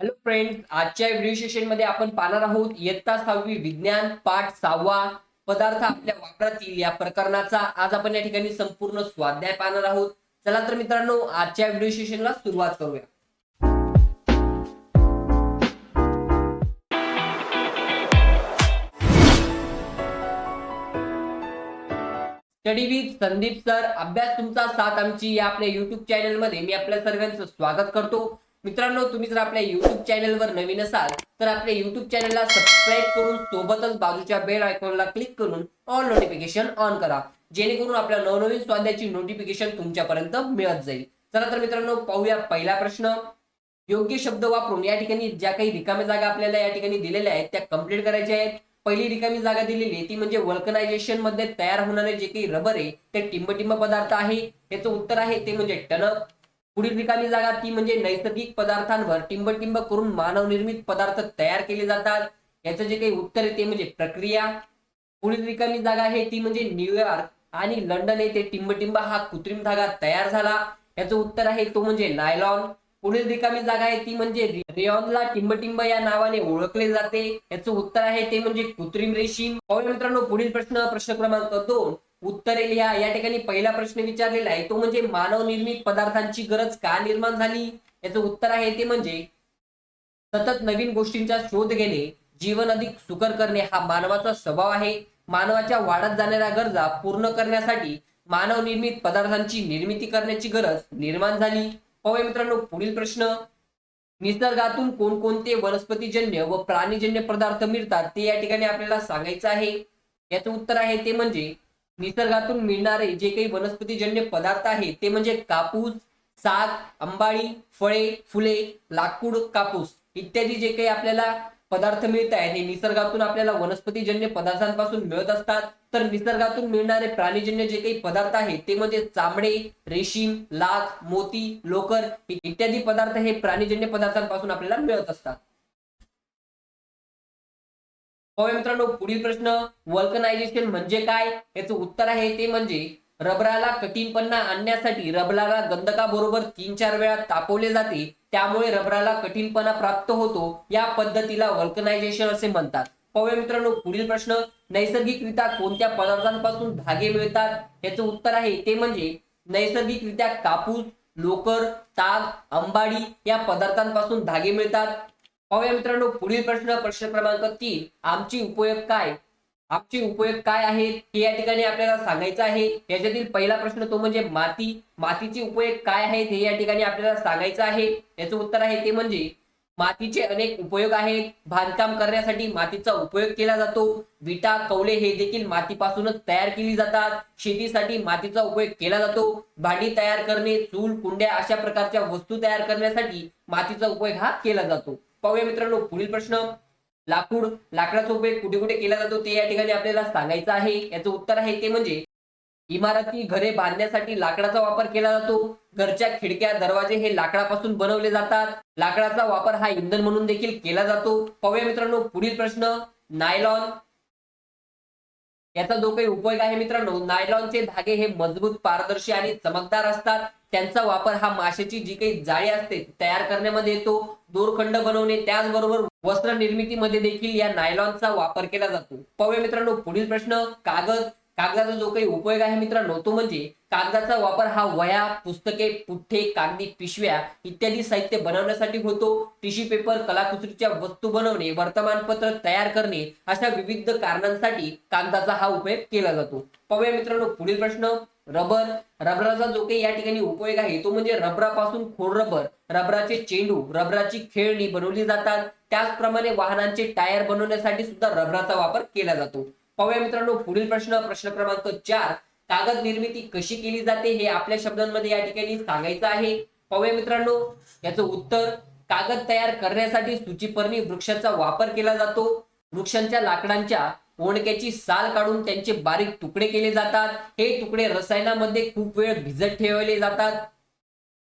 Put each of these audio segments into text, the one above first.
Hello friends आजच्या video सेशनमध्ये आपण पाहणार आहोत इयत्ता सहावी विज्ञान पाठ सहावा पदार्थ आपल्या वापरातील या प्रकरणाचा. आज आपण या ठिकाणी संपूर्ण स्वाध्याय पाहणार आहोत. चला तर मित्रांनो आजच्या व्हिडिओ सेशनला सुरुवात करूया. स्टडी विथ संदीप सर अभ्यास तुमचा साथ आमची या आपल्या युट्यूब चॅनलमध्ये मी आपल्या सर्वांचं स्वागत करतो. मित्रांनो तुम्ही जर आपल्या युट्यूब चॅनलवर नवीन असाल तर आपल्या युट्यूब चॅनलला सबस्क्राईब करून सोबतच बाजूच्या बेल आयकॉनला क्लिक करून ऑल नोटिफिकेशन ऑन करा. जेणेकरून आपल्या नवनवीन स्वाध्याची नोटिफिकेशन तुमच्यापर्यंत मिळत जाईल. चला तर मित्रांनो पाहूया पहिला प्रश्न. योग्य शब्द वापरून या ठिकाणी ज्या काही रिकाम्या जागा आपल्याला या ठिकाणी दिलेल्या आहेत त्या कंप्लीट करायच्या आहेत. पहिली रिकामी जागा दिलेली आहे ती म्हणजे वल्कनायझेशनमध्ये तयार होणारे जे काही रबर आहे ते टिंबटिंब पदार्थ आहे. याचं उत्तर आहे ते म्हणजे टणक. पुढील रिकामी जागा ती म्हणजे नैसर्गिक पदार्थांवर टिंबटिंब करून मानवनिर्मित पदार्थ तयार केले जातात. याचं जे काही उत्तर आहे ते म्हणजे प्रक्रिया. पुढील रिकामी जागा आहे ती म्हणजे न्यूयॉर्क आणि लंडन येथे टिंबटिंब हा कृत्रिम धागा तयार झाला. याचं उत्तर आहे तो म्हणजे नायलॉन. पुढील रिकामी जागा आहे ती म्हणजे रि- रेयॉनला टिंबटिंब या नावाने ओळखले जाते. याचं उत्तर आहे ते म्हणजे कृत्रिम रेशीम. मित्रांनो पुढील प्रश्न प्रश्न क्रमांक दोन. उत्तरे लिहा या ठिकाणी पहिला प्रश्न विचारलेला आहे. तो म्हणजे मानव निर्मित पदार्थांची गरज का निर्माण झाली? याचं उत्तर आहे ते म्हणजे सतत नवीन गोष्टींचा शोध घेणे जीवन अधिक सुकर करणे हा मानवाचा स्वभाव आहे. मानवाच्या वाढत जाणाऱ्या गरजा पूर्ण करण्यासाठी मानव निर्मित पदार्थांची निर्मिती करण्याची गरज निर्माण झाली. पाहूया मित्रांनो पुढील प्रश्न. निसर्गातून कोणकोणते वनस्पतीजन्य व प्राणीजन्य पदार्थ मिळतात ते या ठिकाणी आपल्याला सांगायचं आहे. याचं उत्तर आहे ते म्हणजे निसर्गातून मिळणारे जे काही वनस्पतीजन्य पदार्थ आहेत ते म्हणजे कापूस साग अंबाळी फळे फुले लाकूड कापूस इत्यादी जे काही आपल्याला पदार्थ मिळत आहेत हे निसर्गातून आपल्याला वनस्पतीजन्य पदार्थांपासून मिळत असतात. तर निसर्गातून मिळणारे प्राणीजन्य जे काही पदार्थ आहेत ते म्हणजे चामडे रेशीम लाख मोती लोकर इत्यादी पदार्थ हे प्राणीजन्य पदार्थांपासून आपल्याला मिळत असतात. होय मित्रांनो पुढील प्रश्न वल्कनायझेशन म्हणजे काय? याचं उत्तर आहे ते म्हणजे रबराला कठीणपणा आणण्यासाठी रबराला गंधकाबरोबर तीन चार वेळा तापवले जाते. त्यामुळे रबराला कठीणपणा प्राप्त होतो. या पद्धतीला वल्कनायझेशन असे म्हणतात. पाहूया मित्रांनो पुढील प्रश्न. नैसर्गिकरित्या कोणत्या पदार्थांपासून धागे मिळतात? याचं उत्तर आहे ते म्हणजे नैसर्गिकरित्या कापूस लोकर ताग अंबाडी या पदार्थांपासून धागे मिळतात. पाहूया मित्रांनो पुढील प्रश्न प्रश्न क्रमांक तीन. आमची उपयोग काय? आमचे उपयोग काय आहेत हे या ठिकाणी आपल्याला सांगायचं आहे. याच्यातील पहिला प्रश्न तो म्हणजे माती. मातीचे उपयोग काय आहेत? हे या ठिकाणी आपल्याला सांगायचं आहे. याचं उत्तर आहे ते म्हणजे मातीचे अनेक उपयोग आहेत. बांधकाम करण्यासाठी मातीचा उपयोग केला जातो. विटा कवले हे देखील मातीपासूनच तयार केली जातात. शेतीसाठी मातीचा उपयोग केला जातो. भांडी तयार करणे चूल कुंड्या अशा प्रकारच्या वस्तू तयार करण्यासाठी मातीचा उपयोग हा केला जातो. पाहूया मित्रांनो पुढील प्रश्न. लाकूड लाकडाचा उपयोग कुठे कुठे केला जातो? ते या ठिकाणी आपल्याला सांगायचं आहे. याचं उत्तर आहे ते म्हणजे इमारती घरे बांधण्यासाठी लाकडाचा वापर केला जातो. घरच्या खिडक्या दरवाजे हे लाकडापासून बनवले जातात. लाकडाचा वापर हा इंधन म्हणून देखील केला जातो. पाहूया मित्रांनो पुढील प्रश्न. नायलॉन याचा जो काही उपयोग आहे मित्रांनो नायलॉनचे धागे हे मजबूत पारदर्शी आणि चमकदार असतात. त्यांचा वापर हा माशाची जी काही जाळी असते तयार करण्यामध्ये येतो. दोरखंड बनवणे त्याचबरोबर वस्त्र निर्मितीमध्ये देखील या नायलॉनचा वापर केला जातो. पाहूया मित्रांनो पुढील प्रश्न कागद कागदाचा जो काही उपयोग आहे मित्रांनो तो म्हणजे कागदाचा वापर हा वया पुस्तके पुठ्ठे कागदी पिशव्या इत्यादी साहित्य बनवण्यासाठी होतो. टिश्यू पेपर कलाकुसरीच्या वस्तू बनवणे वर्तमानपत्र तयार करणे अशा विविध कारणांसाठी कागदाचा हा उपयोग केला जातो. पाहूया मित्रांनो पुढील प्रश्न. रबर रबराचा जो काही या ठिकाणी उपयोग आहे तो म्हणजे रबरापासून खोड रबर रबराचे चेंडू रबराची खेळणी बनवली जातात. त्याचप्रमाणे वाहनांचे टायर बनवण्यासाठी सुद्धा रबराचा वापर केला जातो. पाहूया मित्रांनो पुढील प्रश्न प्रश्न क्रमांक चार. कागद निर्मिती कशी केली जाते हे आपल्या शब्दांमध्ये या ठिकाणी सांगायचं आहे. पाहूया मित्रांनो याचं उत्तर कागद तयार करण्यासाठी सूचीपर्णी वृक्षाचा वापर केला जातो. वृक्षांच्या लाकडांच्या ओणक्याची साल काढून त्यांचे बारीक तुकडे केले जातात. हे तुकडे रसायनामध्ये खूप वेळ भिजत ठेवले जातात.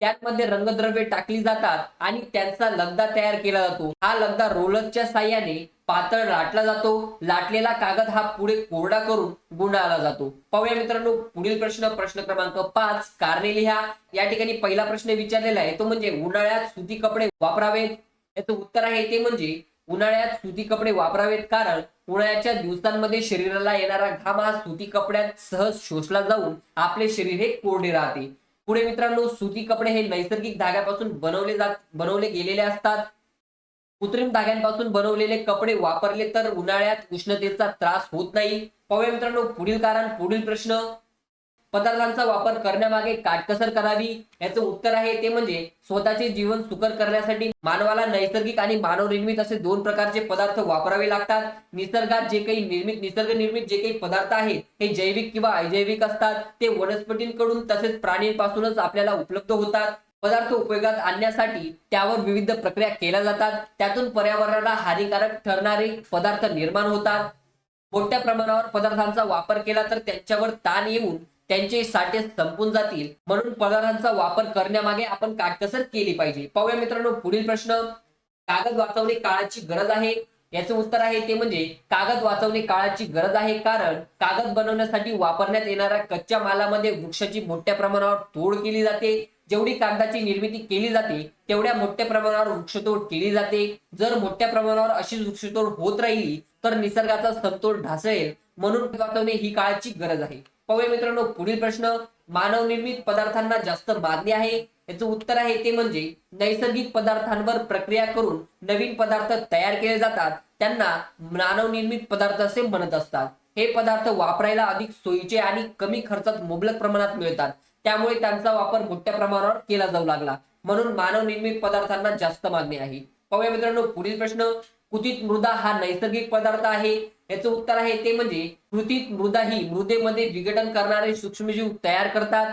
त्यामध्ये रंगद्रव्ये टाकली जातात आणि त्यांचा लगदा तयार केला जातो. हा लगदा रोलरच्या साह्याने पातळ लाटला जातो. लाटलेला कागद हा पुढे कोरडा करून गुंडाळला जातो. पाहूया मित्रांनो पुढील प्रश्न प्रश्न क्रमांक पाच कारणे लिहा. या ठिकाणी पहिला प्रश्न विचारलेला आहे तो म्हणजे उन्हाळ्यात सुती कपडे वापरावेत? याचं उत्तर आहे ते म्हणजे उन्हाळ्यात सुती कपडे वापरावेत कारण उन्हाळ्याच्या दिवसांमध्ये शरीराला येणारा घाम हा सुती कपड्यात सहज शोषला जाऊन आपले शरीर हे कोरडे राहते. पुढे मित्रांनो सुती कपडे हे नैसर्गिक धाग्यापासून बनवले जात बनवले गेलेले असतात. कृत्रिम धाग्यांपासून बनवलेले कपडे वापरले तर उन्हाळ्यात उष्णतेचा त्रास होत नाही. पाहूया मित्रांनो पुढील कारण पुढील प्रश्न. पदार्थांचा वापर करण्यामागे काटकसर करावी. याचं उत्तर आहे ते म्हणजे स्वतःचे जीवन सुकर करण्यासाठी मानवाला नैसर्गिक आणि मानव निर्मित असे दोन प्रकारचे पदार्थ वापरावे लागतात. निसर्गात जे काही निर्मित निसर्ग निर्मित जे काही पदार्थ आहेत हे जैविक किंवा अजैविक असतात. ते वनस्पतींकडून तसेच प्राणींपासूनच आपल्याला उपलब्ध होतात. पदार्थ उपयोगात आणण्यासाठी त्यावर विविध प्रक्रिया केल्या जातात. त्यातून पर्यावरणाला हानिकारक ठरणारे पदार्थ निर्माण होतात. मोठ्या प्रमाणावर पदार्थांचा वापर केला तर त्यांच्यावर ताण येऊन त्यांचे साठे संपून जातील. म्हणून पदार्थांचा वापर करण्यामागे आपण काटकसर केली पाहिजे. पाहूया मित्रांनो पुढील प्रश्न. कागद वाचवणे काळाची गरज आहे? याचं उत्तर आहे ते म्हणजे कागद वाचवणे काळाची गरज आहे कारण कागद बनवण्यासाठी वापरण्यात येणाऱ्या कच्च्या मालामध्ये वृक्षाची मोठ्या प्रमाणावर तोड केली जाते. जेवढी कागदाची निर्मिती केली जाते तेवढ्या मोठ्या प्रमाणावर वृक्षतोड केली जाते. जर मोठ्या प्रमाणावर अशी वृक्षतोड होत राहिली तर निसर्गाचा समतोल ढासळेल. म्हणून वाचवणे ही काळाची गरज आहे. पाहूया मित्रांनो पुढील प्रश्न. मानव निर्मित पदार्थांना जास्त मागणी आहे. याचं उत्तर आहे ते म्हणजे नैसर्गिक पदार्थांवर प्रक्रिया करून नवीन पदार्थ तयार केले जातात. त्यांना मानव निर्मित पदार्थ असे म्हणत असतात. हे पदार्थ वापरायला अधिक सोयीचे आणि कमी खर्चात मुबलक प्रमाणात मिळतात. त्यामुळे त्यांचा वापर मोठ्या प्रमाणावर केला जाऊ लागला. म्हणून मानव निर्मित पदार्थांना जास्त मागणी आहे. पाहूया मित्रांनो पुढील प्रश्न. कृतीत मृदा हा नैसर्गिक पदार्थ आहे? याचं उत्तर आहे ते म्हणजे कृतीत मृदा ही मृदेमध्ये विघटन करणारे सूक्ष्मजीव तयार करतात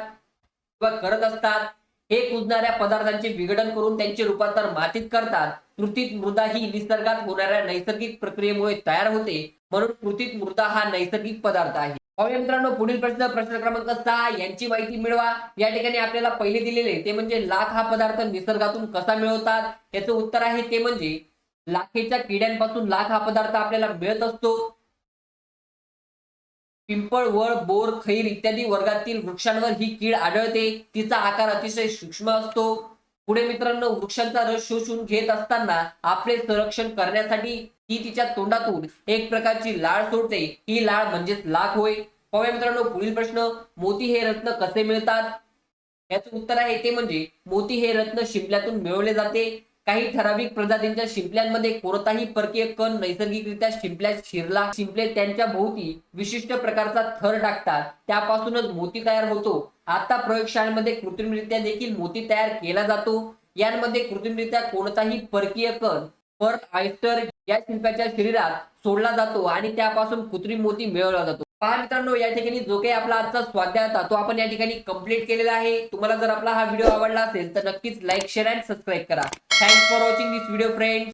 किंवा करत असतात. हे कुजणाऱ्या पदार्थांचे विघटन करून त्यांचे रूपांतर मातीत करतात. कृतीत मृदा ही निसर्गात होणाऱ्या नैसर्गिक प्रक्रियेमुळे तयार होते. म्हणून कृतीत मृदा हा नैसर्गिक पदार्थ आहे. मित्रांनो पुढील प्रश्न प्रश्न क्रमांक सहा यांची माहिती मिळवा. या ठिकाणी आपल्याला पहिले दिलेले ते म्हणजे लाख हा पदार्थ निसर्गातून कसा मिळवतात? याचं उत्तर आहे ते म्हणजे लाखेच्या किड्यांपासून लाख हा पदार्थ आपल्याला मिळत असतो. पिंपळ वळ बोर खैर इत्यादी वर्गातील वृक्षांवर ही कीड आढळते. तिचा आकार अतिशय सूक्ष्म असतो. पुढे मित्रांनो वृक्षांचा रस शोषून घेत असताना आपले संरक्षण करण्यासाठी ती तिच्या तोंडातून एक प्रकारची लाळ सोडते. ही लाळ म्हणजेच लाख होय. पाहूया मित्रांनो पुढील प्रश्न मोती हे रत्न कसे मिळतात? याचं उत्तर आहे ते म्हणजे मोती हे रत्न शिंपल्यातून मिळवले जाते. काही ठराविक प्रजातींच्या शिंपल्यांमध्ये कोणताही परकीय कण नैसर्गिकरित्या शिंपल्यात शिरला. शिंपले त्यांच्या भोवती विशिष्ट प्रकारचा थर टाकतात. त्यापासूनच मोती तयार होतो. आता प्रयोगशाळेमध्ये कृत्रिमरित्या देखील मोती तयार केला जातो. यांमध्ये कृत्रिमरित्या कोणताही परकीय कण पर आयस्टर या शिंप्याच्या शरीरात सोडला जातो आणि त्यापासून कृत्रिम मोती मिळवला जातो. पहा मित्रांनो या ठिकाणी जो काही आपला आजचा स्वाध्याय होता तो आपण या ठिकाणी कंप्लीट केलेला आहे. तुम्हाला जर आपला हा व्हिडिओ आवडला असेल तर नक्कीच लाईक शेअर अँड सबस्क्राईब करा. Thanks for watching this video friends